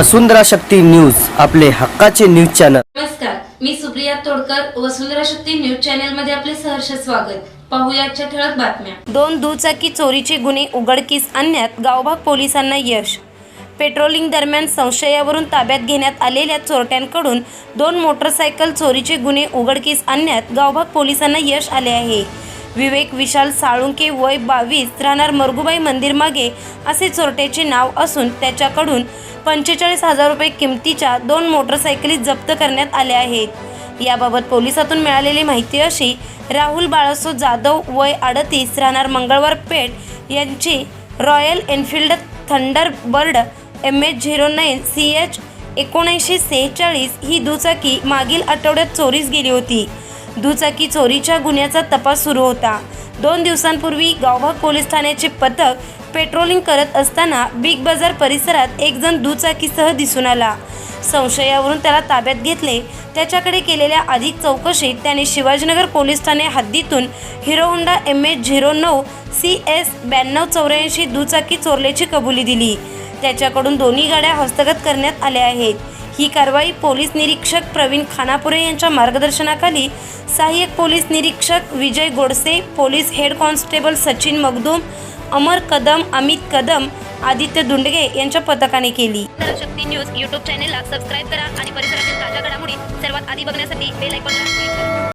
वसुंधरा Shakti news आपले हक्काचे news channel. नमस्कार मी सुप्रिया तोडकर वसुंधरा शक्ती न्यूज चॅनलमध्ये आपले सहर्ष स्वागत. पाहूया आजच्या ठळक बातम्या. दोन दुचाकी चोरीचे गुन्हे उघडकीस आणण्यात गावभाग पोलिसांना यश. पेट्रोलिंग दरम्यान संशयावरून ताब्यात घेण्यात आलेल्या चोरट्यांकडून दोन मोटरसायकल चोरीचे गुन्हे उघडकीस आणण्यात गावभाग पोलिसांना यश आले आहे. विवेक विशाल साळुंके वय बावीस राहणार मरगुबाई मंदिर मागे असे चोरट्याचे नाव असून त्याच्याकडून पंचेचाळीस हजार रुपये किमतीच्या दोन मोटरसायकली जप्त करण्यात आल्या आहेत. याबाबत पोलिसातून मिळालेली माहिती अशी राहुल बाळासो जाधव वय अडतीस राहणार मंगळवार पेठ यांची Royal Enfield Thunderbird M H zero nine C H एकोणऐंशी सेहेचाळीस ही दुचाकी मागील आठवड्यात चोरीस गेली होती. दुचाकी चोरीच्या गुन्ह्याचा तपास सुरू होता. दोन दिवसांपूर्वी गावभाग पोलीस ठाण्याचे पथक पेट्रोलिंग करत असताना बिग बाजार परिसरात एक जण दुचाकीसह दिसून आला. संशयावरून त्याला ताब्यात घेतले. त्याच्याकडे केलेल्या अधिक चौकशीत त्याने शिवाजीनगर पोलीस ठाणे हद्दीतून Hero Honda M H zero नऊ सी एस ब्याण्णव चौऱ्याऐंशी दुचाकी चोरल्याची कबुली दिली. त्याच्याकडून दोन्ही गाड्या हस्तगत करण्यात आल्या आहेत. ही कारवाई पोलीस निरीक्षक प्रवीण खानापुरे यांच्या मार्गदर्शनाखाली सहाय्यक पोलीस निरीक्षक Vijay Godse police head constable Sachin Magdum Amar Kadam Amit Kadam Aditya Dundage यांच्या पथकाने केली. शक्ती न्यूज यूट्यूब चॅनेलला सबस्क्राईब करा आणि परिसरातील ताज्या घडामोडी सर्वात आधी बघण्यासाठी बेल ऐकून